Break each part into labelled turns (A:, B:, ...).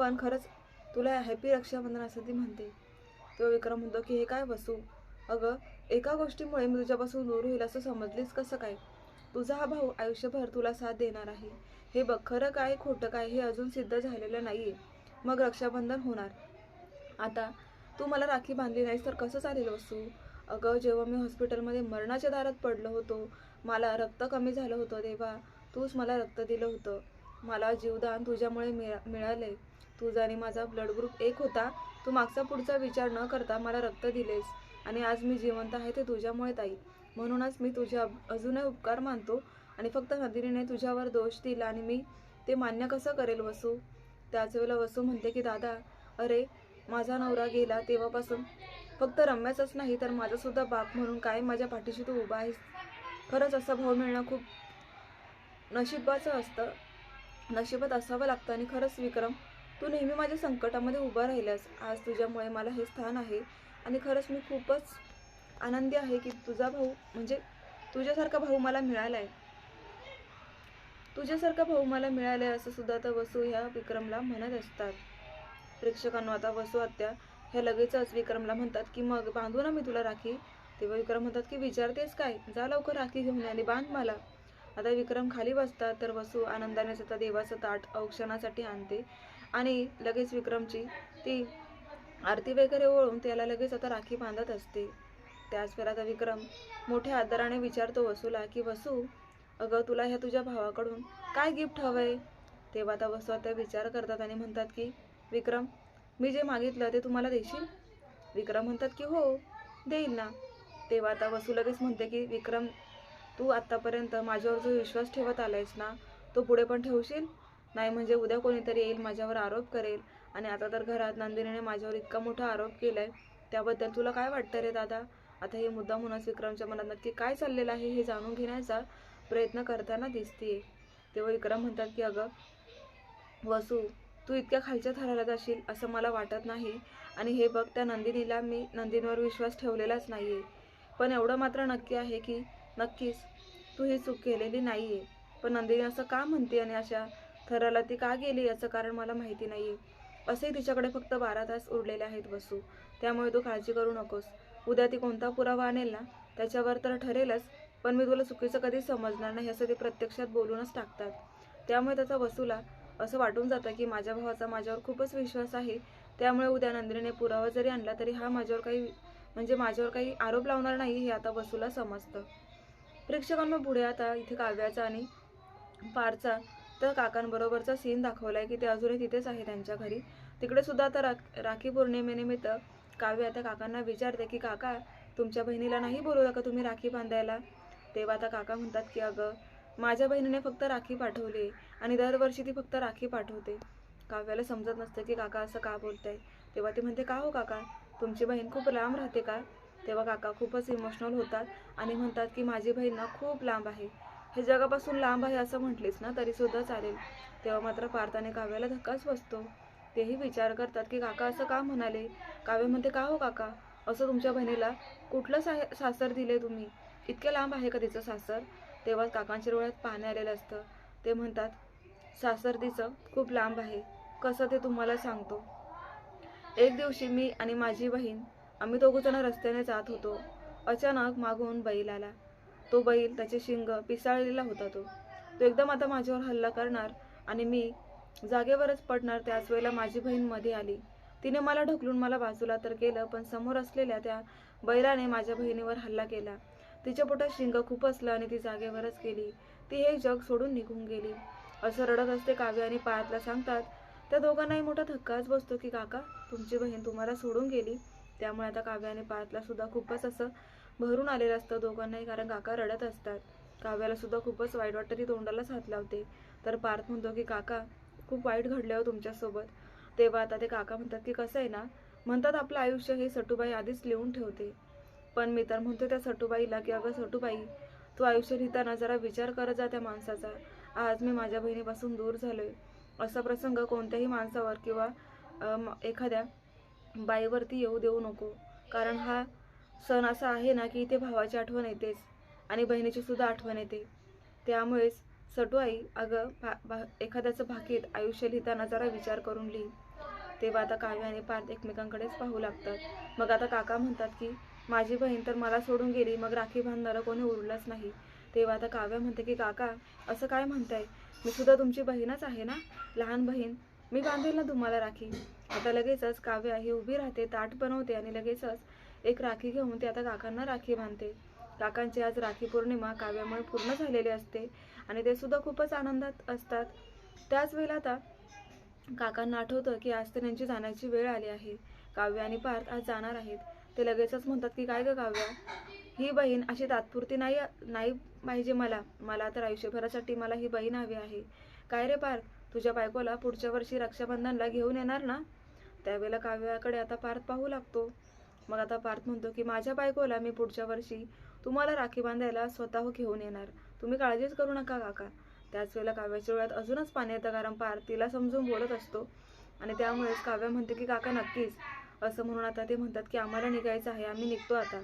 A: पण खरंच तुला हॅपी रक्षाबंधन असं ती म्हणते तेव्हा विक्रम म्हणतो की हे काय बसू? अगं एका गोष्टीमुळे मी तुझ्यापासून दूर होईल असं समजलीस कसं काय? तुझा हा भाऊ आयुष्यभर तुला साथ देणार आहे. हे बघ खरं काय खोटं काय हे अजून सिद्ध झालेलं नाही आहे मग रक्षाबंधन होणार. आता तू मला राखी बांधली नाहीस तर कसं चालेल वसू अगं जेव्हा मी हॉस्पिटलमध्ये मरणाच्या दारात पडलो होतो मला रक्त कमी झालं होतं तेव्हा तूच मला रक्त दिलं होतं. मला जीवदान तुझ्यामुळे मिळा मिळाले तुझा आणि माझा ब्लड ग्रुप एक होता. तू मागचा पुढचा विचार न करता मला रक्त दिलेस आणि आज मी जिवंत आहे ते तुझ्यामुळे ताई. म्हणूनच मी तुझ्या अजूनही उपकार मानतो आणि फक्त नदिनीने तुझ्यावर दोष दिला आणि मी ते मान्य कसं करेल वसू? त्याच वेळेला वसू म्हणते की दादा अरे माझा नवरा गेला तेव्हापासून. फक्त रम्याचंच नाही तर माझासुद्धा बाप म्हणून काय माझ्या पाठीशी तू उभा आहेस. खरंच असा भाव मिळणं खूप नशिबाचं असतं. नशिबात असावं लागतं आणि खरंच विक्रम तू नेहमी माझ्या संकटामध्ये उभा राहिल्यास आज तुझ्यामुळे मला हे स्थान आहे आणि खरंच मी खूपच आनंदी आहे की तुझा भाऊ म्हणजे तुझ्यासारखा भाऊ मला मिळाला आहे तुझ्यासारखा भाऊ मला मिळाला आहे असं सुद्धा आता वसू ह्या विक्रमला म्हणत असतात. प्रेक्षकांना आता वसू आत्या ह्या लगेचच विक्रमला म्हणतात की मग बांधू ना मी तुला राखी. तेव्हा विक्रम म्हणतात की विचारतेस काय? जा लवकर राखी घेऊन आणि बांध मला. आता विक्रम खाली बसतात तर वसू आनंदाने स्वतः देवाचं ताट औक्षणासाठी आणते. आणि लगेच विक्रमची ती आरती वगैरे ओळून त्याला लगेच आता राखी बांधत असते. त्याच वेळात विक्रम मोठ्या आदराने विचारतो वसूला की वसू अगं तुला ह्या तुझ्या भावाकडून काय गिफ्ट हवं आहे तेव्हा आता वसू आता विचार करतात आणि म्हणतात की विक्रम मी जे मागितलं ते तुम्हाला देशील? विक्रम म्हणतात की हो देईल ना. तेव्हा आता वसू लगेच म्हणते की विक्रम तू आत्तापर्यंत माझ्यावर जो विश्वास ठेवत आलायस ना तो पुढे पण ठेवशील? नाही म्हणजे उद्या कोणीतरी येईल माझ्यावर आरोप करेल. आणि आता तर घरात नंदिनीने माझ्यावर इतका मोठा आरोप केलाय. त्याबद्दल तुला काय वाटतं रे दादा? आता हे मुद्दा म्हणूनच विक्रमच्या मनात नक्की काय चाललेलं आहे हे जाणून घेण्याचा प्रयत्न करताना दिसते तेव्हा विक्रम म्हणतात की अगं वसू तू इतक्या खालच्या थराला जाशील असं मला वाटत नाही. आणि हे बघ त्या नंदिनीला मी नंदिनीवर विश्वास ठेवलेलाच नाही आहे पण एवढं मात्र नक्की आहे की नक्कीच तू ही चूक केलेली नाही आहे पण नंदिनी असं का म्हणते आणि अशा थराला ती का गेली याचं कारण मला माहिती नाही आहे तिच्याकडे फक्त बारा तास उरलेले आहेत वसू त्यामुळे तू काळजी करू नकोस. उद्या ती कोणता पुरावा आणेल ना त्याच्यावर तर ठरेलच पण मी तुला चुकीचं कधीच समजणार नाही असं ते प्रत्यक्षात बोलूनच टाकतात. त्यामुळे त्याचा वसूला असं वाटून जातं की माझ्या भावाचा माझ्यावर खूपच विश्वास आहे. त्यामुळे उद्या नंदिनीने पुरावा जरी आणला तरी हा माझ्यावर काही म्हणजे माझ्यावर काही आरोप लावणार नाही हे आता वसूला समजतं. प्रेक्षकांना पुढे आता इथे काव्याचा आणि पारचा तर काकांबरोबरचा सीन दाखवलाय की ते अजूनही तिथेच आहे त्यांच्या घरी. तिकडे सुद्धा आता राख राखी पौर्णिमेनिमित्त काव्य आता काकांना विचारते की काका तुमच्या बहिणीला नाही बोलवलं का तुम्ही राखी बांधायला? तेव्हा आता काका म्हणतात की अगं माझ्या बहिणीने फक्त राखी पाठवली आणि दरवर्षी ती फक्त राखी पाठवते. काव्याला समजत नसतं की काका असं का बोलताय. तेव्हा ती म्हणते का हो काका? तुमची बहीण खूप लांब राहते का? तेव्हा काका खूपच इमोशनल होतात आणि म्हणतात की माझी बहीण ना खूप लांब आहे. हे जगापासून लांब आहे असं म्हटलीस ना तरी सुद्धा चालेल. तेव्हा मात्र पार्थाने काव्याला धक्काच बसतो. तेही विचार करतात की काका असं का म्हणाले? काव्य म्हणते का हो काका? असं तुमच्या बहिणीला कुठलं सा सासर दिले तुम्ही? इतक्या लांब आहे का तिचं सासर? तेव्हा काकांच्या डोळ्यात पाणी आलेलं असतं. ते म्हणतात सासर तिचं खूप लांब आहे. कसं ते तुम्हाला सांगतो? एक दिवशी मी आणि माझी बहीण आम्ही दोघंजण रस्त्याने जात होतो. अचानक मागून बैल आला. तो बैल त्याचे शिंग पिसाळलेला होता तो. तो एकदम आता माझ्यावर हल्ला करणार आणि मी जागेवरच पडणार त्याच वेळेला माझी बहीणमध्ये आली. तिने मला ढकलून मला बाजूला तर केलं पण समोर असलेल्या त्या बैलाने माझ्या बहिणीवर हल्ला केला. तिच्या पोटात शिंग खूप असलं आणि ती जागेवरच गेली. ती हे जग सोडून निघून गेली. असं रडत असते काव्य आणि पायातला सांगतात त्या दोघांनाही मोठा धक्काच बसतो की काका तुमची बहीण तुम्हाला सोडून गेली. त्यामुळे आता काव्य आणि पायातला सुद्धा खूपच असं भरून आलेलं असतं दोघांनाही कारण काका रडत असतात. काव्याला सुद्धा खूपच वाईट वाटतं ती तोंडालाच हात लावते. तर पार्थ म्हणतो की काका खूप वाईट घडलं हो तुमच्यासोबत. तेव्हा आता ते काका म्हणतात की कसं आहे ना म्हणतात आपलं आयुष्य हे सटूबाई आधीच लिहून ठेवते. पण मी तर म्हणतो त्या सटूबाईला की अगं सटूबाई तू आयुष्य लिहिताना जरा विचार करत जा त्या माणसाचा. आज मी माझ्या बहिणीपासून दूर झालो आहे असा प्रसंग कोणत्याही माणसावर किंवा एखाद्या बाईवरती येऊ देऊ नको. कारण हा सण असा आहे ना की इथे भावाची आठवण येतेच आणि बहिणीची सुद्धा आठवण येते. त्यामुळेच सटू आई अगं भा भा एखाद्याचं भाकीत आयुष्य लिहिताना जरा विचार करून लिही. तेव्हा आता काव्य आणि पार्थ एकमेकांकडेच पाहू लागतात. मग आता काका म्हणतात की माझी बहीण तर मला सोडून गेली मग राखी बांधणारं कोणी उरलंच नाही. तेव्हा आता काव्य म्हणते की काका असं काय म्हणताय? मी सुद्धा तुमची बहीणच आहे ना? लहान बहीण मी बांधेल ना तुम्हाला राखी. आता लगेचच काव्य ही उभी राहते ताट बनवते आणि लगेचच एक राखी घेऊन ती आता काकांना राखी बांधते. काकांची आज राखी पौर्णिमा काव्यामुळे पूर्ण झालेली असते आणि ते सुद्धा खूपच आनंदात असतात. त्याच वेळेला आता काकांना आठवतं की आज तर त्यांची जाण्याची वेळ आली आहे. काव्य आणि पार्थ आज जाणार आहेत. ते लगेचच म्हणतात की काय ग काव्य? ही बहीण अशी तात्पुरती नाही नाही पाहिजे मला. मला तर आयुष्यभरासाठी मला ही बहीण हवी आहे. काय रे पार्थ? तुझ्या बायकोला पुढच्या वर्षी रक्षाबंधनला घेऊन येणार ना? त्यावेळेला काव्याकडे आता पार्थ पाहू लागतो. मग आता पार्थ म्हणतो की माझ्या बायकोला मी पुढच्या वर्षी तुम्हाला राखी बांधायला स्वतः घेऊन येणार. तुम्ही काळजीच करू नका काका. त्याच वेळेला काव्याच्या डोळ्यात अजूनच पाणी येतं कारण पार्थ तिला समजून बोलत असतो. आणि त्यामुळेच काव्य म्हणते की काका नक्कीच. असं म्हणून आता ते म्हणतात की आम्हाला निघायचं आहे. आम्ही निघतो आता.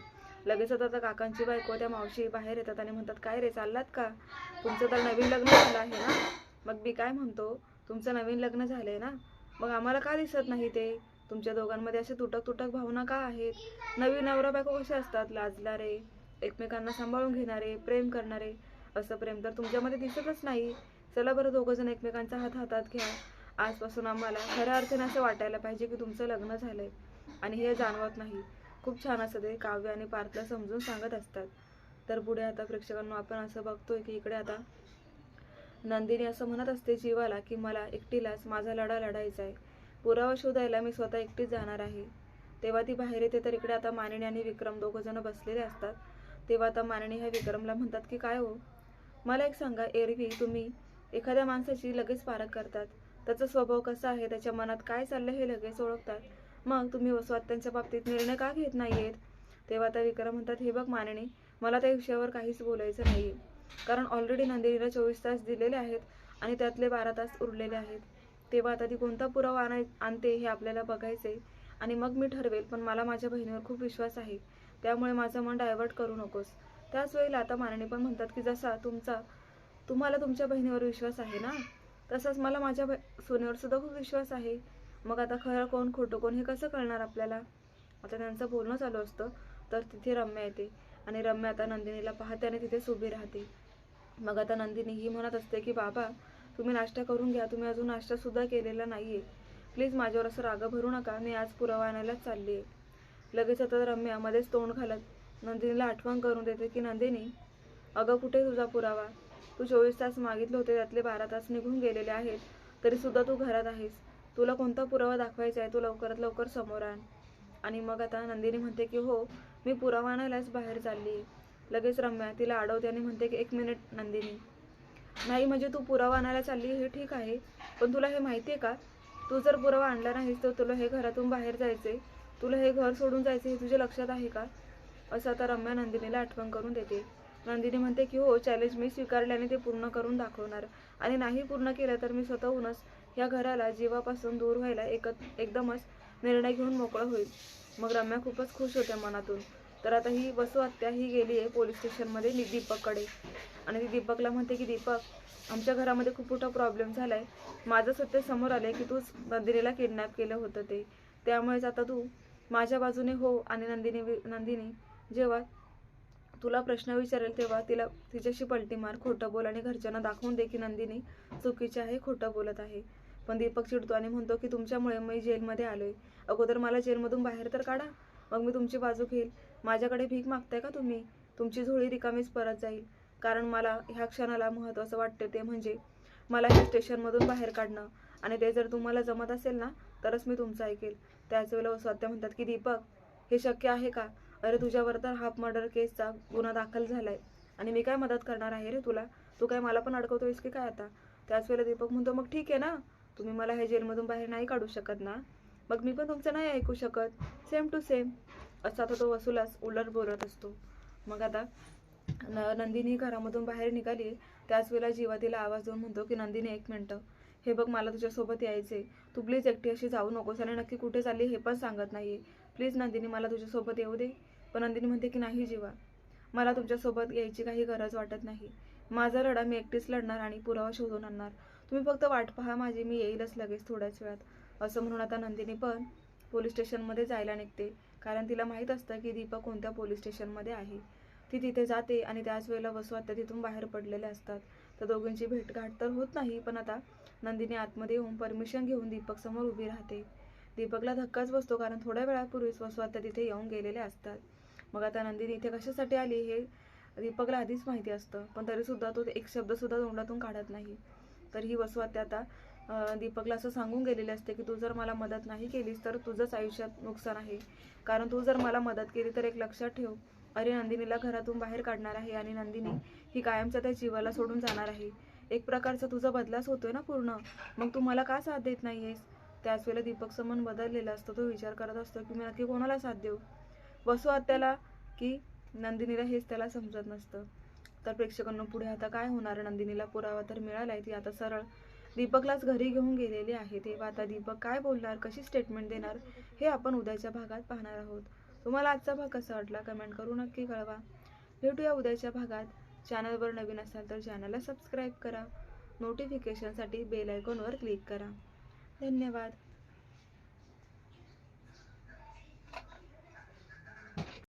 A: लगेच आता काकांची बायको त्या मावशी बाहेर येतात आणि म्हणतात काय रे चाललात का? तुमचं तर नवीन लग्न झालं आहे ना? मग मी काय म्हणतो तुमचं नवीन लग्न झालंय ना? मग आम्हाला का दिसत नाही ते? तुमच्या दोघांमध्ये असे तुटक तुटक भावना का आहेत? नवीन नवरा बायको कसे असतात? लाजणारे एकमेकांना सांभाळून घेणारे प्रेम करणारे? असं प्रेम तर तुमच्यामध्ये दिसतच नाही. चला बरं दोघं जण एकमेकांचा हात हातात घ्या. आजपासून आम्हाला खऱ्या अर्थाने असं वाटायला पाहिजे की तुमचं लग्न झालंय. आणि हे जाणवत नाही. खूप छान असं ते काव्य आणि पार्थला समजून सांगत असतात. तर पुढे आता प्रेक्षकांना आपण असं बघतोय की इकडे आता नंदिनी असं म्हणत असते जीवाला की मला एकटीलाच माझा लढा लढायचा आहे. पुरावा शोधायला मी स्वतः एकटीच जाणार आहे. तेव्हा ती बाहेर येते तर इकडे आता मानिनी आणि विक्रम दोघं जण बसलेले असतात. तेव्हा आता मानिनी ह्या विक्रमला म्हणतात की काय हो? मला एक सांगा एरवी तुम्ही एखाद्या माणसाची लगेच पारख करतात. त्याचा स्वभाव कसा आहे? त्याच्या मनात काय चाललं हे लगेच ओळखतात. मग तुम्ही वसवात्यांच्या बाबतीत निर्णय का घेत नाहीयेत? तेव्हा आता विक्रम म्हणतात हे बघ मानिनी मला त्या विषयावर काहीच बोलायचं नाहीये. कारण ऑलरेडी नंदिनीला चोवीस तास दिलेले आहेत आणि त्यातले बारा तास उरलेले आहेत. तेव्हा आता ती कोणता पुरावा आणाय आणते हे आपल्याला बघायचे आणि मग मी ठरवेल पण मला माझ्या बहिणीवर खूप विश्वास आहे. त्यामुळे माझं मन डायव्हर्ट करू नकोस. त्याच वेळेला आता मानणी पण म्हणतात की जसा तुमचा तुम्हाला तुमच्या बहिणीवर विश्वास आहे ना तसाच मला माझ्या ब- सुनेवर सुद्धा खूप विश्वास आहे. मग आता खरं कोण खोटं कोण हे कसं कळणार आपल्याला? आता त्यांचं बोलणं चालू असतं तर तिथे रम्या येते. आणि रम्या आता नंदिनीला पाहते आणि तिथेच उभी राहते. मग आता नंदिनी ही म्हणत असते की बाबा तुम्ही नाश्ता करून घ्या. तुम्ही अजून नाश्ता सुद्धा केलेला नाहीये. प्लीज माझ्यावर असं राग भरू नका. मी आज पुरावा आणायलाच चालली आहे लगेच आता रम्या मध्येच तोंड घालत नंदिनीला आठवण करून देते की नंदिनी अगं कुठे तुझा पुरावा? तू चोवीस तास मागितले होते त्यातले बारा तास निघून गेलेले आहेत. तरी सुद्धा तू घरात आहेस. तुला कोणता पुरावा दाखवायचा आहे? तू लवकरात लवकर समोर आण. आणि मग आता नंदिनी म्हणते की हो मी पुरावा आणायलाच बाहेर चालली. आहे लगेच रम्या तिला अडवते आणि म्हणते की एक मिनिट नंदिनी. नाही म्हणजे तू पुरावा आणायला चालली हे ठीक आहे पण तुला हे माहिती आहे का? तू जर पुरावा आणला नाहीस तर तुला हे घरातून बाहेर जायचे तुला हे घर सोडून जायचे हे तुझ्या लक्षात आहे का? असं आता रम्या नंदिनीला आठवण करून देते. नंदिनी म्हणते की हो चॅलेंज मी स्वीकारल्याने ते पूर्ण करून दाखवणार. आणि नाही पूर्ण केलं तर मी स्वतःहूनच या घराला जीवापासून दूर व्हायला एकत एकदमच निर्णय घेऊन मोकळं होईल. मग रम्या खूपच खुश होत्या मनातून. तर आता ही वसू आत्या ही गेली आहे पोलीस स्टेशनमध्ये दीपककडे. आणि ती दीपकला म्हणते की दीपक आमच्या घरामध्ये खूप मोठा प्रॉब्लेम झाला आहे माझं सत्य समोर आलं की तूच नंदिनीला किडनॅप केलं होतं ते. त्यामुळेच आता तू माझ्या बाजूने हो आणि नंदिनी नंदिनी जेव्हा तुला प्रश्न विचारेल तेव्हा तिला तिच्याशी पलटी मार खोटं बोल आणि घरच्यांना दाखवून दे की नंदिनी चुकीची आहे खोटं बोलत आहे. पण दीपक चिडतो आणि म्हणतो की तुमच्यामुळे मी जेलमध्ये आलोय. अगोदर मला जेलमधून बाहेर तर काढा मग मी तुमची बाजू घेईल. माझ्याकडे भीक मागताय का तुम्ही? तुमची झोळी रिकामीच परत जाईल. कारण मला ह्या क्षणाला महत्त्वाचं वाटते ते म्हणजे मला ह्या स्टेशनमधून बाहेर काढणं. आणि ते जर तुम्हाला जमत असेल ना तरच मी तुमचं ऐकेल. त्याच वेळेला स्वात्या म्हणतात की दीपक हे शक्य आहे का? अरे तुझ्यावर तर हाफ मर्डर केसचा गुन्हा दाखल झालाय. आणि मी काय मदत करणार आहे रे तुला? तू काय मला पण अडकवतोयस की काय आता? त्याच वेळेला दीपक म्हणतो मग ठीक आहे ना? तुम्ही मला हे जेलमधून बाहेर नाही काढू शकत ना? मग मी पण तुमचं नाही ऐकू शकत. सेम टू सेम असा आता तो वसुलास उलट बोलत असतो. मग आता न नंदिनी घरामधून बाहेर निघाली. त्याच वेळेला जीवा तिला आवाज देऊन म्हणतो की नंदिनी एक मिनटं. हे बघ मला तुझ्यासोबत यायचे तू प्लीज एकटी अशी जाऊ नकोस आणि नक्की कुठे चालली हे पण सांगत नाहीये. प्लीज नंदिनी मला तुझ्यासोबत येऊ दे. पण नंदिनी म्हणते की नाही जीवा. मला तुमच्यासोबत यायची काही गरज वाटत नाही. माझा लढा मी एकटीच लढणार आणि पुरावा शोधून आणणार. तुम्ही फक्त वाट पहा माझी मी येईलच लगेच थोड्याच वेळात. असं म्हणून आता नंदिनी पण पोलीस स्टेशनमध्ये जायला निघते. कारण तिला माहीत असतं की दीपक कोणत्या पोलीस स्टेशनमध्ये आहे. ती तिथे जाते आणि त्याच वेळेला वसू तिथून बाहेर पडलेले असतात. तर दोघींची भेटघाट तर होत नाही पण आता नंदिनी आतमध्ये येऊन परमिशन घेऊन दीपक समोर उभी राहते. दीपकला धक्काच बसतो कारण थोड्या वेळापूर्वीच वसू तिथे येऊन गेलेले असतात. मग आता नंदिनी इथे कशासाठी आली हे दीपकला आधीच माहिती असतं. पण तरीसुद्धा तो एक शब्दसुद्धा तोंडातून काढत नाही. तर ही वसू आत्या आता. दीपकला असं सांगून गेलेले असते की तू जर मला मदत नाही केलीस तर तुझंच आयुष्यात नुकसान आहे. कारण तू जर मला मदत केली तर एक लक्षात ठेव. अरे नंदिनीला घरातून बाहेर काढणार आहे आणि नंदिनी ही कायमच्या त्या जीवाला सोडून जाणार आहे. एक प्रकारचा तुझा बदलाच होतोय ना पूर्ण. मग तू मला का साथ देत नाहीयेस? त्याच वेळेला दीपकचं मन बदललेलं असतं. तो विचार करत असतो की मी नक्की कोणाला साथ देऊ? वसू आत्याला की नंदिनीला हेच त्याला समजत नसतं. तर प्रेक्षकांना पुढे आता काय होणार? नंदिनीला पुरावा तर मिळालाय ती आता सरळ दीपकलाच घरी घेऊन गेलेली आहे. तेव्हा आता दीपक काय बोलणार? कशी स्टेटमेंट देणार? हे आपण उद्याच्या भागात पाहणार आहोत. तुम्हाला आजचा भाग कसा वाटला? कमेंट करू नक्की कळवा. भेटूया उद्याच्या भागात. चॅनलवर नवीन असाल तर चॅनलला सबस्क्राईब करा. नोटिफिकेशनसाठी बेल आयकॉनवर क्लिक करा. धन्यवाद.